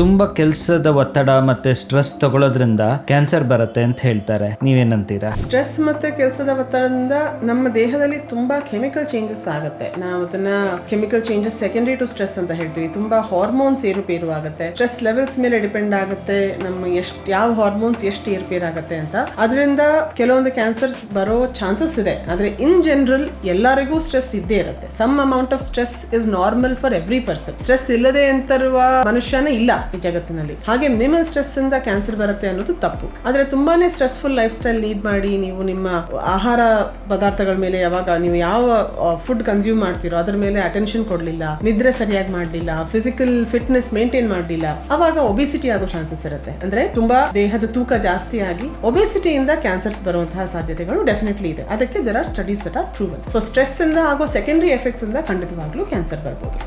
ತುಂಬಾ ಕೆಲಸದ ಒತ್ತಡ ಮತ್ತೆ ಸ್ಟ್ರೆಸ್ ತಗೊಳ್ಳೋದ್ರಿಂದ ಕ್ಯಾನ್ಸರ್ ಬರುತ್ತೆ ಅಂತ ಹೇಳ್ತಾರೆ. ನೀವೇನಂತೀರಾ? ಸ್ಟ್ರೆಸ್ ಮತ್ತೆ ಕೆಲಸದ ಒತ್ತಡದಿಂದ ನಮ್ಮ ದೇಹದಲ್ಲಿ ತುಂಬಾ ಕೆಮಿಕಲ್ ಚೇಂಜಸ್ ಆಗುತ್ತೆ. ನಾವು ಅದನ್ನ chemical changes secondary to stress ಅಂತ ಹೇಳ್ತೀವಿ. ತುಂಬಾ ಹಾರ್ಮೋನ್ಸ್ ಏರುಪೇರು ಆಗುತ್ತೆ ಸ್ಟ್ರೆಸ್ ಲೆವೆಲ್ಸ್ ಮೇಲೆ ಡಿಪೆಂಡ್ ಆಗುತ್ತೆ ನಮ್ಮ ಎಷ್ಟು, ಯಾವ ಹಾರ್ಮೋನ್ಸ್ ಎಷ್ಟು ಏರುಪೇರು ಆಗುತ್ತೆ ಅಂತ. ಅದರಿಂದ ಕೆಲವೊಂದು ಕ್ಯಾನ್ಸರ್ಸ್ ಬರೋ ಚಾನ್ಸಸ್ ಇದೆ. ಆದ್ರೆ ಇನ್ ಜನರಲ್ ಎಲ್ಲರಿಗೂ ಸ್ಟ್ರೆಸ್ ಇದ್ದೇ ಇರುತ್ತೆ. Some amount of stress is normal for every person. Stress ಇಲ್ಲದೆ ಅಂತರುವ ಮನುಷ್ಯನೇ ಇಲ್ಲ. ಈ ಜಗತ್ತಿನಲ್ಲಿ. ಹಾಗೆ ಮಿನಿಮಲ್ ಸ್ಟ್ರೆಸ್ ಇಂದ ಕ್ಯಾನ್ಸರ್ ಬರುತ್ತೆ ಅನ್ನೋದು ತಪ್ಪು. ಆದ್ರೆ ತುಂಬಾನೇ ಸ್ಟ್ರೆಸ್ಫುಲ್ ಲೈಫ್ ಸ್ಟೈಲ್ ಲೀಡ್ ಮಾಡಿ ನೀವು ನಿಮ್ಮ ಆಹಾರ ಪದಾರ್ಥಗಳ ಮೇಲೆ ಯಾವಾಗ ನೀವು ಯಾವ ಫುಡ್ ಕನ್ಸ್ಯೂಮ್ ಮಾಡ್ತೀರೋ ಅದ್ರ ಮೇಲೆ ಅಟೆನ್ಷನ್ ಕೊಡ್ಲಿಲ್ಲ, ನಿದ್ರೆ ಸರಿಯಾಗಿ ಮಾಡ್ಲಿಲ್ಲ ಫಿಸಿಕಲ್ ಫಿಟ್ನೆಸ್ ಮೇಂಟೈನ್ ಮಾಡ್ಲಿಲ್ಲ, ಅವಾಗ ಒಬಿಸಿಟಿ ಆಗೋ ಚಾನ್ಸಸ್ ಇರುತ್ತೆ. ಅಂದ್ರೆ ತುಂಬಾ ದೇಹದ ತೂಕ ಜಾಸ್ತಿ ಆಗಿ ಒಬೆಸಿಟಿಯಿಂದ ಕ್ಯಾನ್ಸರ್ಸ್ ಬರುವಂತಹ ಸಾಧ್ಯತೆಗಳು ಡೆಫಿನೆಟ್ಲಿ ಇದೆ. ಅದಕ್ಕೆ there are studies that are proven so stress ಇಂದ ಆಗೋ ಸೆಕೆಂಡರಿ ಎಫೆಕ್ಟ್ಸ್ ಇಂದ ಖಂಡಿತವಾಗ್ಲೂ ಕ್ಯಾನ್ಸರ್ ಬರ್ಬೋದು.